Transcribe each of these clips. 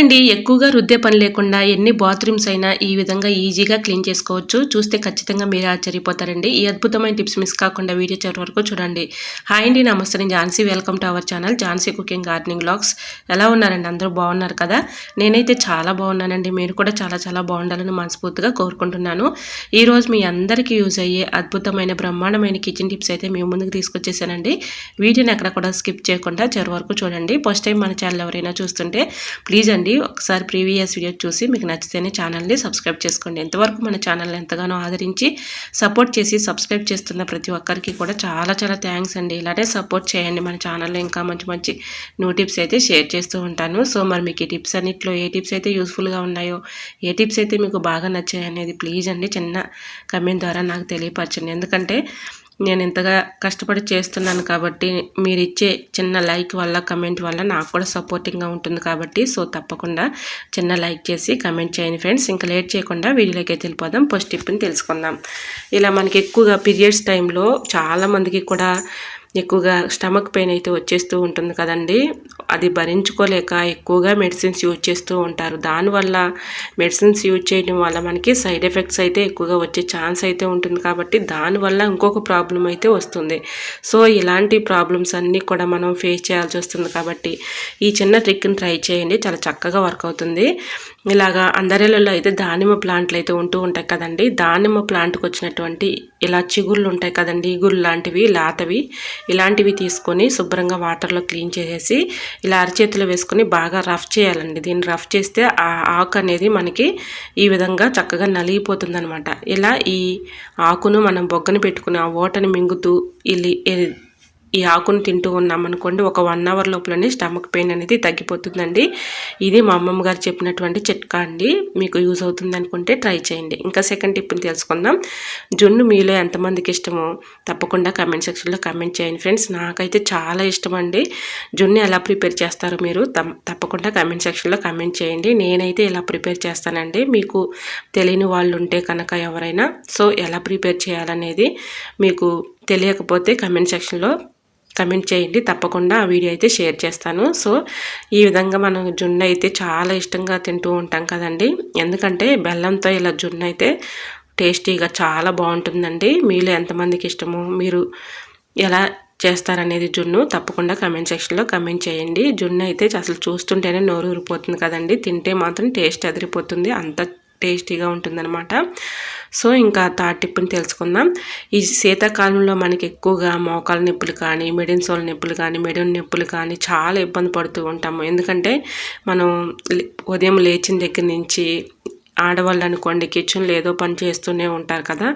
అండి ఎక్కువగా రుద్దే పని లేకుండా ఎన్ని బాత్రూమ్స్ అయినా ఈ విధంగా ఈజీగా క్లీన్ చేసుకోవచ్చు. చూస్తే ఖచ్చితంగా మీరు ఆశ్చర్యపోతారండి. ఈ అద్భుతమైన టిప్స్ మిస్ కాకుండా వీడియో చివరి వరకు చూడండి. హాయ్ అండి నమస్తే. నేను Jhansi. Welcome to our channel Jhansi cooking gardening blogs ఎలా ఉన్నారండి? అందరూ బాగున్నారు కదా? నేనైతే చాలా బాగున్నానండి. మీరు కూడా చాలా చాలా బాగుండాలని మనస్ఫూర్తిగా కోరుకుంటున్నాను. ఈరోజు మీ అందరికీ యూజ్ అయ్యే అద్భుతమైన బ్రహ్మాండమైన కిచెన్ టిప్స్ అయితే మేము ముందుకు తీసుకొచ్చేసానండి. వీడియోని ఎక్కడ కూడా స్కిప్ చేయకుండా చివరి వరకు చూడండి. ఫస్ట్ టైం మన ఛానల్ ఎవరైనా చూస్తుంటే ప్లీజ్ అండి చేయండి ఒకసారి ప్రీవియస్ వీడియో చూసి మీకు నచ్చితేనే ఛానల్ని సబ్స్క్రైబ్ చేసుకోండి. ఎంతవరకు మన ఛానల్ని ఎంతగానో ఆదరించి సపోర్ట్ చేసి సబ్స్క్రైబ్ చేస్తున్న ప్రతి ఒక్కరికి కూడా చాలా చాలా థ్యాంక్స్ అండి. ఇలానే సపోర్ట్ చేయండి మన ఛానల్లో ఇంకా మంచి మంచి న్యూ టిప్స్ అయితే షేర్ చేస్తూ ఉంటాను. సో మరి మీకు ఈ టిప్స్ అన్నింటిలో ఏ టిప్స్ అయితే యూస్ఫుల్గా ఉన్నాయో ఏ టిప్స్ అయితే మీకు బాగా నచ్చాయి అనేది ప్లీజ్ అండి చిన్న కమెంట్ ద్వారా నాకు తెలియపరచండి. ఎందుకంటే నేను ఇంతగా కష్టపడి చేస్తున్నాను కాబట్టి మీరు ఇచ్చే చిన్న లైక్ వల్ల కమెంట్ వల్ల నాకు కూడా సపోర్టింగ్గా ఉంటుంది కాబట్టి సో తప్పకుండా చిన్న లైక్ చేసి కమెంట్ చేయండి ఫ్రెండ్స్. ఇంకా లేట్ చేయకుండా వీడియోలోకి వెళ్ళిపోదాం. ఫస్ట్ టిప్ని తెలుసుకుందాం. ఇలా మనకి ఎక్కువగా పీరియడ్స్ టైంలో చాలామందికి కూడా ఎక్కువగా స్టమక్ పెయిన్ అయితే వచ్చేస్తూ ఉంటుంది కదండి. అది భరించుకోలేక ఎక్కువగా మెడిసిన్స్ యూజ్ చేస్తూ ఉంటారు. దానివల్ల మెడిసిన్స్ యూజ్ చేయడం వల్ల మనకి సైడ్ ఎఫెక్ట్స్ అయితే ఎక్కువగా వచ్చే ఛాన్స్ అయితే ఉంటుంది కాబట్టి దానివల్ల ఇంకొక ప్రాబ్లం అయితే వస్తుంది. సో ఇలాంటి ప్రాబ్లమ్స్ అన్నీ కూడా మనం ఫేస్ చేయాల్సి వస్తుంది కాబట్టి ఈ చిన్న ట్రిక్ని ట్రై చేయండి. చాలా చక్కగా వర్క్ అవుతుంది. ఇలాగా అందరిలలో అయితే దానిమ్మ ప్లాంట్లు అయితే ఉంటూ ఉంటాయి కదండి. దానిమ్మ ప్లాంట్కి వచ్చినటువంటి ఇలా చిగుళ్ళు ఉంటాయి కదండి. ఈగుళ్ళు లాంటివి లాతవి ఇలాంటివి తీసుకొని శుభ్రంగా వాటర్లో క్లీన్ చేసేసి ఇలా అరచేతిలో వేసుకొని బాగా రఫ్ చేయాలండి. దీన్ని రఫ్ చేస్తే ఆ ఆకు అనేది మనకి ఈ విధంగా చక్కగా నలిగిపోతుందనమాట. ఇలా ఈ ఆకును మనం బొగ్గను పెట్టుకుని ఆ ఓటని మింగుతూ ఇల్లి ఈ ఆకును తింటూ ఉన్నామనుకోండి ఒక వన్ అవర్ లోపలనే స్టమక్ పెయిన్ అనేది తగ్గిపోతుందండి. ఇది మా అమ్మమ్మ గారు చెప్పినటువంటి చిట్కా అండి. మీకు యూజ్ అవుతుంది అనుకుంటే ట్రై చేయండి. ఇంకా సెకండ్ టిప్ని తెలుసుకుందాం. జున్ను మీలో ఎంతమందికి ఇష్టమో తప్పకుండా కమెంట్ సెక్షన్లో కమెంట్ చేయండి ఫ్రెండ్స్ నాకైతే చాలా ఇష్టం అండి జున్ను ఎలా ప్రిపేర్ చేస్తారో మీరు తప్పకుండా కమెంట్ సెక్షన్లో కమెంట్ చేయండి. నేనైతే ఎలా ప్రిపేర్ చేస్తానండి మీకు తెలియని వాళ్ళు ఉంటే కనుక ఎవరైనా సో ఎలా ప్రిపేర్ చేయాలనేది మీకు తెలియకపోతే కమెంట్ సెక్షన్లో కమెంట్ చేయండి. తప్పకుండా ఆ వీడియో అయితే షేర్ చేస్తాను. సో ఈ విధంగా మనం జున్ను అయితే చాలా ఇష్టంగా తింటూ ఉంటాం కదండి. ఎందుకంటే బెల్లంతో ఇలా జున్ను అయితే టేస్టీగా చాలా బాగుంటుందండి. మీలో ఎంతమందికి ఇష్టమో మీరు ఎలా చేస్తారనేది జున్ను తప్పకుండా కమెంట్ సెక్షన్లో కమెంట్ చేయండి. జున్ను అయితే అసలు చూస్తుంటేనే నోరు ఊరిపోతుంది కదండి. తింటే మాత్రం టేస్ట్ అదిరిపోతుంది. అంత టేస్టీగా ఉంటుందన్నమాట. సో ఇంకా థర్డ్ టిప్ని తెలుసుకుందాం. ఈ శీతాకాలంలో మనకి ఎక్కువగా మోకాల నొప్పులు కానీ మెడిన్ సోల్ నొప్పులు కానీ మెడిన్ నొప్పులు కానీ చాలా ఇబ్బంది పడుతూ ఉంటాము. ఎందుకంటే మనం ఉదయం లేచిన దగ్గర నుంచి ఆడవాళ్ళు అనుకోండి కిచెన్లో ఏదో పని చేస్తూనే ఉంటారు కదా.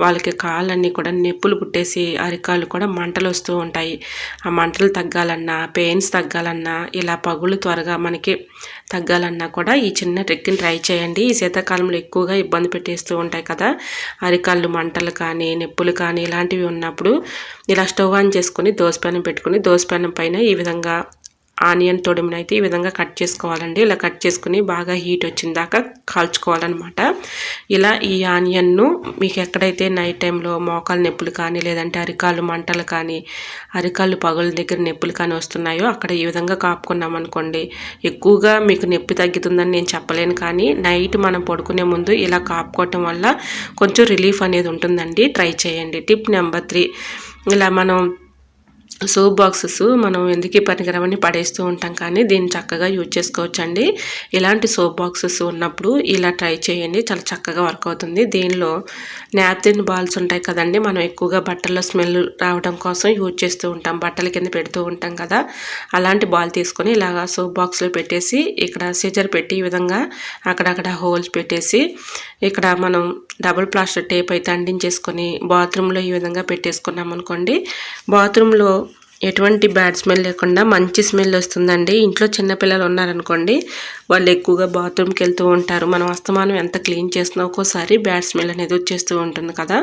వాళ్ళకి కాళ్ళన్నీ కూడా నొప్పులు పుట్టేసి అరికాలు కూడా మంటలు వస్తూ ఉంటాయి. ఆ మంటలు తగ్గాలన్నా పెయిన్స్ తగ్గాలన్నా ఇలా పగులు త్వరగా మనకి తగ్గాలన్నా కూడా ఈ చిన్న ట్రిక్ని ట్రై చేయండి. ఈ శీతాకాలంలో ఎక్కువగా ఇబ్బంది పెట్టేస్తూ ఉంటాయి కదా. అరికాళ్ళు మంటలు కానీ నొప్పులు కానీ ఇలాంటివి ఉన్నప్పుడు ఇలా స్టవ్ ఆన్ చేసుకుని దోసపెనం పెట్టుకుని దోసపెనం పైన ఈ విధంగా ఆనియన్ తొడిమిని అయితే ఈ విధంగా కట్ చేసుకోవాలండి. ఇలా కట్ చేసుకుని బాగా హీట్ వచ్చిన దాకా కాల్చుకోవాలన్నమాట. ఇలా ఈ ఆనియన్ను మీకు ఎక్కడైతే నైట్ టైంలో మోకాలు నొప్పులు కానీ లేదంటే అరికాళ్ళు మంటలు కానీ అరికాళ్ళు పగుల దగ్గర నొప్పులు కానీ వస్తున్నాయో అక్కడ ఈ విధంగా కాపుకున్నాం అనుకోండి ఎక్కువగా మీకు నొప్పి తగ్గుతుందని నేను చెప్పలేను. కానీ నైట్ మనం పడుకునే ముందు ఇలా కాపుకోవటం వల్ల కొంచెం రిలీఫ్ అనేది ఉంటుందండి. ట్రై చేయండి. Tip number three. ఇలా మనం సోప్ బాక్సెస్ మనం ఎందుకు పనికిరమని పడేస్తూ ఉంటాం కానీ దీన్ని చక్కగా యూజ్ చేసుకోవచ్చు అండి ఇలాంటి సోప్ బాక్సెస్ ఉన్నప్పుడు ఇలా ట్రై చేయండి చాలా చక్కగా వర్క్ అవుతుంది. దీనిలో నాప్తిన్ బాల్స్ ఉంటాయి కదండి మనం ఎక్కువగా బట్టల్లో స్మెల్ రావడం కోసం యూజ్ చేస్తూ ఉంటాం బట్టల కింద పెడుతూ ఉంటాం కదా. అలాంటి బాల్ తీసుకొని ఇలాగా సోప్ బాక్స్లో పెట్టేసి ఇక్కడ సీజర్ పెట్టి ఈ విధంగా అక్కడక్కడ హోల్స్ పెట్టేసి ఇక్కడ మనం డబుల్ ప్లాస్టర్ టేప్ అయితే అందించేసుకొని బాత్రూంలో ఈ విధంగా పెట్టేసుకున్నాం అనుకోండి బాత్రూంలో ఎటువంటి బ్యాడ్ స్మెల్ లేకుండా మంచి స్మెల్ వస్తుందండి. ఇంట్లో చిన్నపిల్లలు ఉన్నారనుకోండి వాళ్ళు ఎక్కువగా బాత్రూమ్కి వెళ్తూ ఉంటారు. మనం అస్తమానం ఎంత క్లీన్ చేసినా ఒక్కోసారి బ్యాడ్ స్మెల్ అనేది వచ్చేస్తూ ఉంటుంది కదా.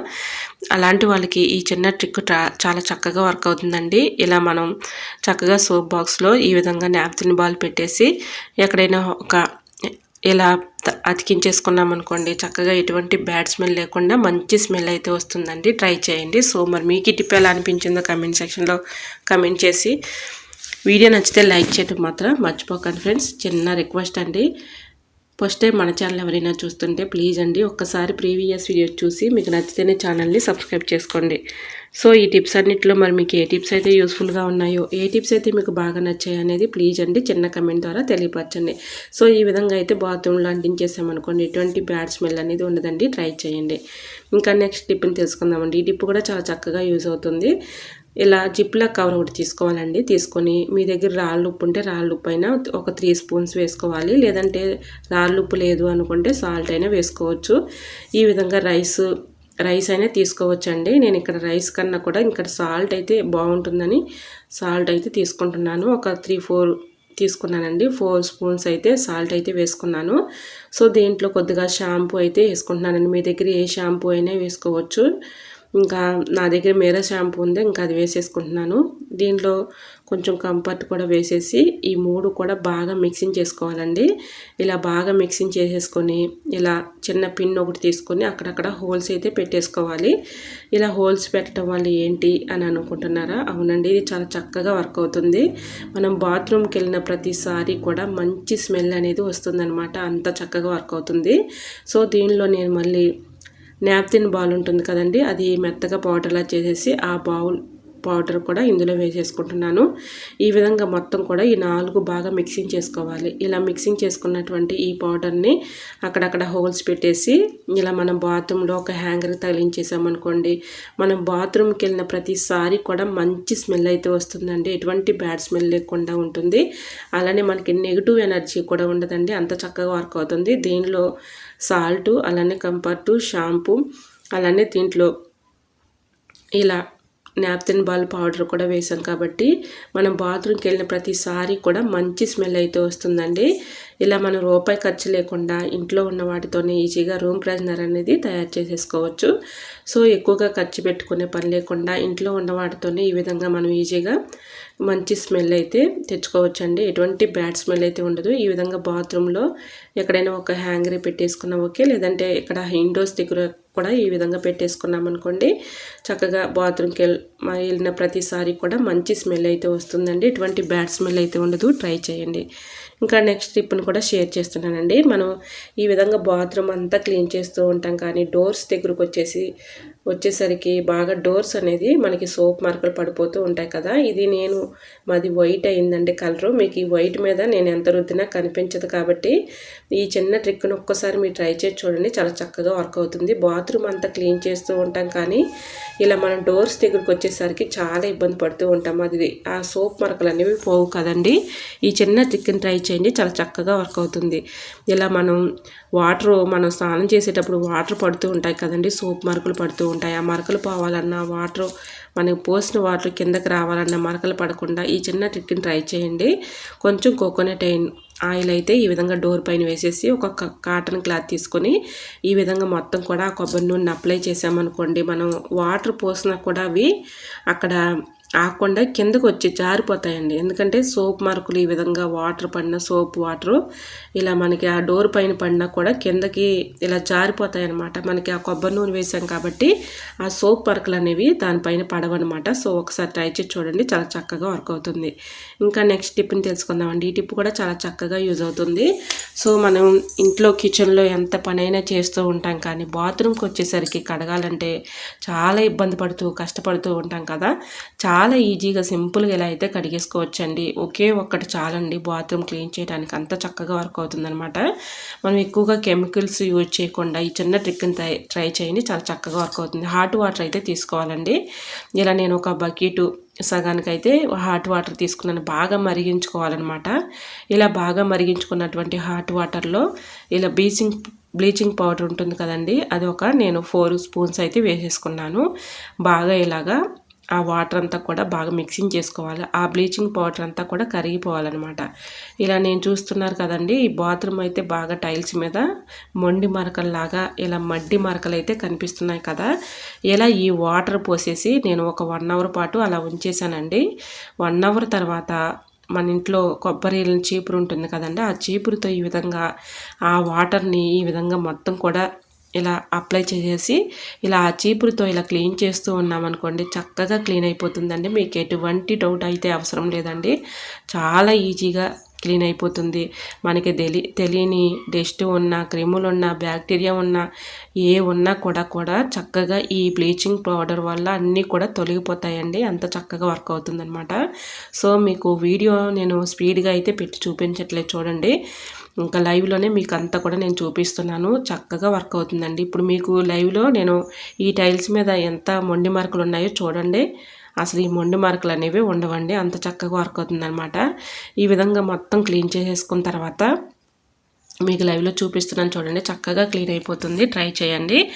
అలాంటి వాళ్ళకి ఈ చిన్న ట్రిక్ చాలా చక్కగా వర్క్ అవుతుందండి. ఇలా మనం చక్కగా సోప్ బాక్స్లో ఈ విధంగా నాప్కిన్ బాల్ పెట్టేసి ఎక్కడైనా ఒక ఇలా అతికించేసుకున్నాం అనుకోండి చక్కగా ఎటువంటి బ్యాడ్ స్మెల్ లేకుండా మంచి స్మెల్ అయితే వస్తుందండి. ట్రై చేయండి. సో మరి మీకు టిప్ ఎలా అనిపించిందో కమెంట్ సెక్షన్లో కమెంట్ చేసి. వీడియో నచ్చితే లైక్ చేయడం మాత్రం మర్చిపోకండి ఫ్రెండ్స్. చిన్న రిక్వెస్ట్ అండి. ఫస్ట్ టైం మన ఛానల్ ఎవరైనా చూస్తుంటే ప్లీజ్ అండి ఒక్కసారి ప్రీవియస్ వీడియో చూసి మీకు నచ్చితేనే ఛానల్ని సబ్స్క్రైబ్ చేసుకోండి. సో ఈ టిప్స్ అన్నింటిలో మరి మీకు ఏ టిప్స్ అయితే యూస్ఫుల్గా ఉన్నాయో ఏ టిప్స్ అయితే మీకు బాగా నచ్చాయి అనేది ప్లీజ్ అండి చిన్న కమెంట్ ద్వారా తెలియపరచండి. సో ఈ విధంగా అయితే బాత్రూంలో అంటించేసామనుకోండి ఎటువంటి బ్యాడ్ స్మెల్ అనేది ఉండదండి ట్రై చేయండి. ఇంకా నెక్స్ట్ టిప్ని తెలుసుకుందామండి. ఈ టిప్ కూడా చాలా చక్కగా యూజ్ అవుతుంది. ఇలా జిప్లా కవర్ ఒకటి తీసుకోవాలండి. తీసుకొని మీ దగ్గర రాళ్ళు ఉప్పు ఉంటే రాళ్ళు ఉప్పు అయినా ఒక త్రీ స్పూన్స్ వేసుకోవాలి. లేదంటే రాళ్ళు ఉప్పు లేదు అనుకుంటే సాల్ట్ అయినా వేసుకోవచ్చు. ఈ విధంగా రైస్ రైస్ అయినా తీసుకోవచ్చండి. నేను ఇక్కడ రైస్ కన్నా కూడా ఇక్కడ సాల్ట్ అయితే బాగుంటుందని సాల్ట్ అయితే తీసుకుంటున్నాను. ఒక త్రీ ఫోర్ తీసుకున్నానండి. ఫోర్ స్పూన్స్ అయితే సాల్ట్ అయితే వేసుకున్నాను. సో దీంట్లో కొద్దిగా షాంపూ అయితే వేసుకుంటున్నానండి. మీ దగ్గర ఏ షాంపూ అయినా వేసుకోవచ్చు. ఇంకా నా దగ్గర మేర షాంపూ ఉంది ఇంకా అది వేసేసుకుంటున్నాను. దీనిలో కొంచెం కంఫర్ట్ కూడా వేసేసి ఈ మూడు కూడా బాగా మిక్సింగ్ చేసుకోవాలండి. ఇలా బాగా మిక్సింగ్ చేసేసుకొని ఇలా చిన్న పిన్ ఒకటి తీసుకొని అక్కడక్కడ హోల్స్ అయితే పెట్టేసుకోవాలి. ఇలా హోల్స్ పెట్టడం వల్ల ఏంటి అని అనుకుంటున్నారా? అవునండి ఇది చాలా చక్కగా వర్క్ అవుతుంది. మనం బాత్రూమ్కి వెళ్ళిన ప్రతిసారి కూడా మంచి స్మెల్ అనేది వస్తుందన్నమాట. అంత చక్కగా వర్క్ అవుతుంది. సో దీనిలో నేను మళ్ళీ నాప్తిన్ బాల్ ఉంటుంది కదండి అది మెత్తగా పౌడర్లా చేసేసి ఆ బౌల్ పౌడర్ కూడా ఇందులో వేసేసుకుంటున్నాను. ఈ విధంగా మొత్తం కూడా ఈ నాలుగు బాగా మిక్సింగ్ చేసుకోవాలి. ఇలా మిక్సింగ్ చేసుకున్నటువంటి ఈ పౌడర్ని అక్కడక్కడ హోల్స్ పెట్టేసి ఇలా మనం బాత్రూంలో ఒక హ్యాంగర్ తగిలించేసామనుకోండి మనం బాత్రూమ్కి వెళ్ళిన ప్రతిసారి కూడా మంచి స్మెల్ అయితే వస్తుందండి. ఎటువంటి బ్యాడ్ స్మెల్ లేకుండా ఉంటుంది. అలానే మనకి నెగిటివ్ ఎనర్జీ కూడా ఉండదండి. అంత చక్కగా వర్క్ అవుతుంది. దీనిలో సాల్ట్ అలానే కంఫర్టు షాంపూ అలానే దీంట్లో ఇలా నాప్తిన్ బాల్ పౌడర్ కూడా వేసాం కాబట్టి మనం బాత్రూమ్కి వెళ్ళిన ప్రతిసారి కూడా మంచి స్మెల్ అయితే వస్తుందండి. ఇలా మనం రూపాయి ఖర్చు లేకుండా ఇంట్లో ఉన్న వాటితోనే ఈజీగా రూమ్ ప్రెజనర్ అనేది తయారు చేసేసుకోవచ్చు. సో ఎక్కువగా ఖర్చు పెట్టుకునే పని లేకుండా ఇంట్లో ఉన్న వాటితోనే ఈ విధంగా మనం ఈజీగా మంచి స్మెల్ అయితే తెచ్చుకోవచ్చు అండి ఎటువంటి బ్యాడ్ స్మెల్ అయితే ఉండదు. ఈ విధంగా బాత్రూంలో ఎక్కడైనా ఒక హ్యాంగరీ పెట్టేసుకున్నా ఓకే. లేదంటే ఇక్కడ ఇండోర్స్ దగ్గర కూడా ఈ విధంగా పెట్టేసుకున్నాం అనుకోండి. చక్కగా బాత్రూమ్కి వెళ్ళిన ప్రతిసారి కూడా మంచి స్మెల్ అయితే వస్తుందండి. ఎటువంటి బ్యాడ్ స్మెల్ అయితే ఉండదు. ట్రై చేయండి. ఇంకా నెక్స్ట్ టిప్ని కూడా షేర్ చేస్తున్నానండి. మనం ఈ విధంగా బాత్రూమ్ అంతా క్లీన్ చేస్తూ ఉంటాం కానీ డోర్స్ దగ్గరకు వచ్చేసి వచ్చేసరికి బాగా డోర్స్ అనేది మనకి సోప్ మార్కులు పడిపోతూ ఉంటాయి కదా. ఇది నేను మాది వైట్ అయిందండి కలరు. మీకు ఈ వైట్ మీద నేను ఎంత రుద్దినా కనిపించదు కాబట్టి ఈ చిన్న ట్రిక్ను ఒక్కసారి మీరు ట్రై చేసి చూడండి. చాలా చక్కగా వర్క్ అవుతుంది. బాత్రూమ్ అంతా క్లీన్ చేస్తూ ఉంటాం కానీ ఇలా మనం డోర్స్ దగ్గరికి వచ్చేసరికి చాలా ఇబ్బంది పడుతూ ఉంటాం. అది ఆ సోప్ మరకలు అనేవి పోవు కదండి. ఈ చిన్న ట్రిక్ని ట్రై చేయండి. చాలా చక్కగా వర్క్ అవుతుంది. ఇలా మనం వాటర్ మనం స్నానం చేసేటప్పుడు వాటర్ పడుతూ ఉంటాయి కదండి. సోప్ మరకలు పడుతూ ఉంటాయి. ఆ మరకలు పోవాలన్నా వాటర్ మనకి పోసిన వాటర్ కిందకి రావాలన్నా మరకలు పడకుండా ఈ చిన్న ట్రిక్ని ట్రై చేయండి. కొంచెం కోకోనట్ ఆయిల్ అయితే ఈ విధంగా డోర్ పైన వేసేసి ఒక కాటన్ క్లాత్ తీసుకొని ఈ విధంగా మొత్తం కూడా కొబ్బరి నూనె అప్లై చేసామనుకోండి మనం వాటర్ పోసినా కూడా అవి అక్కడ ఆకుండా కిందకు వచ్చి జారిపోతాయండి. ఎందుకంటే సోప్ మార్కులు ఈ విధంగా వాటర్ పడిన సోప్ వాటర్ ఇలా మనకి ఆ డోర్ పైన పడినా కూడా కిందకి ఇలా జారిపోతాయి అనమాట మనకి ఆ కొబ్బరి నూనె వేసాం కాబట్టి ఆ సోప్ మార్కులు అనేవి దానిపైన పడవన్నమాట. సో ఒకసారి ట్రై చేసి చూడండి. చాలా చక్కగా వర్క్ అవుతుంది. ఇంకా నెక్స్ట్ టిప్ని తెలుసుకుందామండి. ఈ టిప్ కూడా చాలా చక్కగా యూజ్ అవుతుంది. సో మనం ఇంట్లో కిచెన్లో ఎంత పనైనా చేస్తూ ఉంటాం కానీ బాత్రూమ్కి వచ్చేసరికి కడగాలంటే చాలా ఇబ్బంది పడుతూ కష్టపడుతూ ఉంటాం కదా. చాలా చాలా ఈజీగా సింపుల్గా ఎలా అయితే కడిగేసుకోవచ్చండి. ఒకే ఒక్కటి చాలండి బాత్రూమ్ క్లీన్ చేయడానికి అంత చక్కగా వర్క్ అవుతుందనమాట మనం ఎక్కువగా కెమికల్స్ యూజ్ చేయకుండా ఈ చిన్న ట్రిక్ని ట్రై చేయండి. చాలా చక్కగా వర్క్ అవుతుంది. హాట్ వాటర్ అయితే తీసుకోవాలండి. ఇలా నేను ఒక బకెట్ సగానికి అయితే హాట్ వాటర్ తీసుకున్నాను. బాగా మరిగించుకోవాలన్నమాట. ఇలా బాగా మరిగించుకున్నటువంటి హాట్ వాటర్లో ఇలా బ్లీచింగ్ బ్లీచింగ్ పౌడర్ ఉంటుంది కదండి. అది ఒక నేను ఫోర్ స్పూన్స్ అయితే వేసేసుకున్నాను. బాగా ఇలాగా ఆ వాటర్ అంతా కూడా బాగా మిక్సింగ్ చేసుకోవాలి. ఆ బ్లీచింగ్ పౌడర్ అంతా కూడా కరిగిపోవాలన్నమాట. ఇలా నేను చూస్తున్నారు కదండి ఈ బాత్రూమ్ అయితే బాగా టైల్స్ మీద మొండి మరకల్లాగా ఇలా మడ్డి మరకలు అయితే కనిపిస్తున్నాయి కదా. ఇలా ఈ వాటర్ పోసేసి నేను ఒక వన్ అవర్ పాటు అలా ఉంచేసానండి వన్ అవర్ తర్వాత మన ఇంట్లో కొబ్బరి చీపురు ఉంటుంది కదండి ఆ చీపురుతో ఈ విధంగా ఆ వాటర్ని ఈ విధంగా మొత్తం కూడా ఇలా అప్లై చేసేసి ఇలా ఆ చీపురుతో ఇలా క్లీన్ చేస్తూ ఉన్నామనుకోండి చక్కగా క్లీన్ అయిపోతుందండి. మీకు ఎటువంటి డౌట్ అయితే అవసరం లేదండి. చాలా ఈజీగా క్లీన్ అయిపోతుంది. మనకి తెలి తెలియని డస్ట్ ఉన్న క్రిములు ఉన్న బ్యాక్టీరియా ఉన్న ఏ ఉన్నా కూడా కూడా చక్కగా ఈ బ్లీచింగ్ పౌడర్ వల్ల అన్నీ కూడా తొలగిపోతాయండి. అంత చక్కగా వర్క్ అవుతుందన్నమాట. సో మీకు వీడియో నేను స్పీడ్గా అయితే పెట్టి చూపించట్లేదు చూడండి. ఇంకా లైవ్లోనే మీకు అంతా కూడా నేను చూపిస్తున్నాను. చక్కగా వర్క్ అవుతుందండి. ఇప్పుడు మీకు లైవ్లో నేను ఈ టైల్స్ మీద ఎంత మొండి మార్కులు ఉన్నాయో చూడండి. అసలు ఈ మొండి మార్కులు అనేవి ఉండవండి. అంత చక్కగా వర్క్ అవుతుందనమాట ఈ విధంగా మొత్తం క్లీన్ చేసేసుకున్న తర్వాత మీకు లైవ్లో చూపిస్తున్నాను చూడండి. చక్కగా క్లీన్ అయిపోతుంది. ట్రై చేయండి.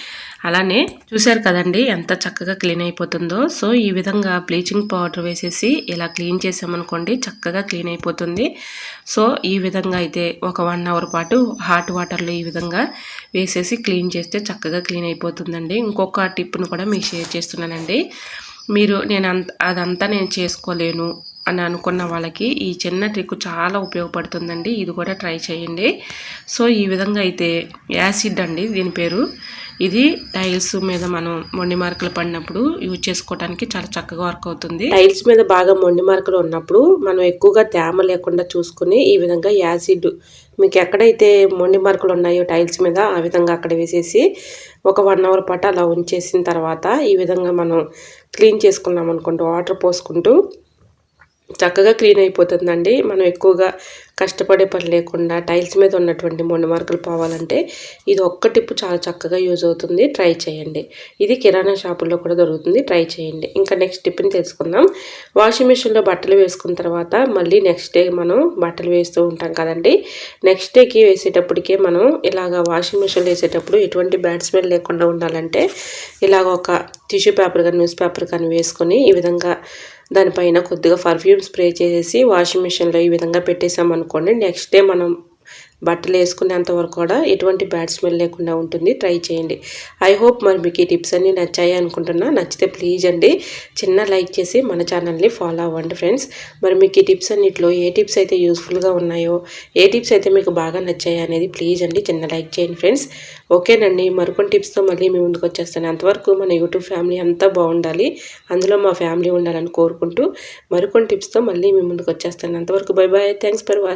అలానే చూశారు కదండి ఎంత చక్కగా క్లీన్ అయిపోతుందో. సో ఈ విధంగా బ్లీచింగ్ పౌడర్ వేసేసి ఇలా క్లీన్ చేసామనుకోండి చక్కగా క్లీన్ అయిపోతుంది. సో ఈ విధంగా అయితే ఒక వన్ అవర్ పాటు హాట్ వాటర్లో ఈ విధంగా వేసేసి క్లీన్ చేస్తే చక్కగా క్లీన్ అయిపోతుందండి. ఇంకొక టిప్ను కూడా మీకు షేర్ చేస్తున్నానండి. మీరు నేను అంత అదంతా నేను చేసుకోలేను. అని అనుకున్న వాళ్ళకి ఈ చిన్న ట్రిక్ చాలా ఉపయోగపడుతుందండి. ఇది కూడా ట్రై చేయండి. సో ఈ విధంగా అయితే యాసిడ్ అండి దీని పేరు. ఇది టైల్స్ మీద మనం మొండి మార్కులు పడినప్పుడు యూజ్ చేసుకోవడానికి చాలా చక్కగా వర్క్ అవుతుంది. టైల్స్ మీద బాగా మొండి మార్కులు ఉన్నప్పుడు మనం ఎక్కువగా తేమ లేకుండా చూసుకుని ఈ విధంగా యాసిడ్ మీకు ఎక్కడైతే మొండి మార్కులు ఉన్నాయో టైల్స్ మీద ఆ విధంగా అక్కడ వేసేసి ఒక వన్ అవర్ పాటు అలా ఉంచేసిన తర్వాత ఈ విధంగా మనం క్లీన్ చేసుకున్నాం అనుకుంటూ వాటర్ పోసుకుంటూ చక్కగా క్లీన్ అయిపోతుందండి. మనం ఎక్కువగా కష్టపడే పని లేకుండా టైల్స్ మీద ఉన్నటువంటి మొండి మార్కులు పోవాలంటే ఇది ఒక్క టిప్పు చాలా చక్కగా యూజ్ అవుతుంది. ట్రై చేయండి. ఇది కిరాణా షాపుల్లో కూడా దొరుకుతుంది. ట్రై చేయండి. ఇంకా నెక్స్ట్ టిప్ని తెలుసుకుందాం. వాషింగ్ మిషన్లో బట్టలు వేసుకున్న తర్వాత మళ్ళీ నెక్స్ట్ డే మనం బట్టలు వేస్తూ ఉంటాం కదండి. నెక్స్ట్ డేకి వేసేటప్పటికే మనం ఇలాగ వాషింగ్ మిషన్లో వేసేటప్పుడు ఎటువంటి బ్యాడ్ స్మెల్ లేకుండా ఉండాలంటే ఇలాగ ఒక టిష్యూ పేపర్ కానీ న్యూస్ పేపర్ కానీ వేసుకొని ఈ విధంగా దానిపైన కొద్దిగా పర్ఫ్యూమ్ స్ప్రే చేసేసి వాషింగ్ మిషన్లో ఈ విధంగా పెట్టేసామనుకోండి నెక్స్ట్ డే మనం బట్టలు వేసుకునేంత వరకు కూడా ఎటువంటి బ్యాడ్ స్మెల్ లేకుండా ఉంటుంది. ట్రై చేయండి. ఐ హోప్ మరి మీకు ఈ టిప్స్ అన్నీ నచ్చాయి అనుకుంటున్నా. నచ్చితే ప్లీజ్ అండి. చిన్న లైక్ చేసి మన ఛానల్ని ఫాలో అవ్వండి ఫ్రెండ్స్. మరి మీకు ఈ టిప్స్ అన్నిట్లో ఏ టిప్స్ అయితే యూస్ఫుల్గా ఉన్నాయో ఏ టిప్స్ అయితే మీకు బాగా నచ్చాయి అనేది ప్లీజ్ అండి చిన్న లైక్ చేయండి ఫ్రెండ్స్. ఓకేనండి. మరికొన్ని టిప్స్తో మళ్ళీ మీ ముందుకు వచ్చేస్తాను. అంతవరకు మన యూట్యూబ్ ఫ్యామిలీ అంతా బాగుండాలి. అందులో మా ఫ్యామిలీ ఉండాలని కోరుకుంటూ మరికొన్ని టిప్స్తో మళ్ళీ మీ ముందుకు వచ్చేస్తాను. అంతవరకు bye bye thanks for watching.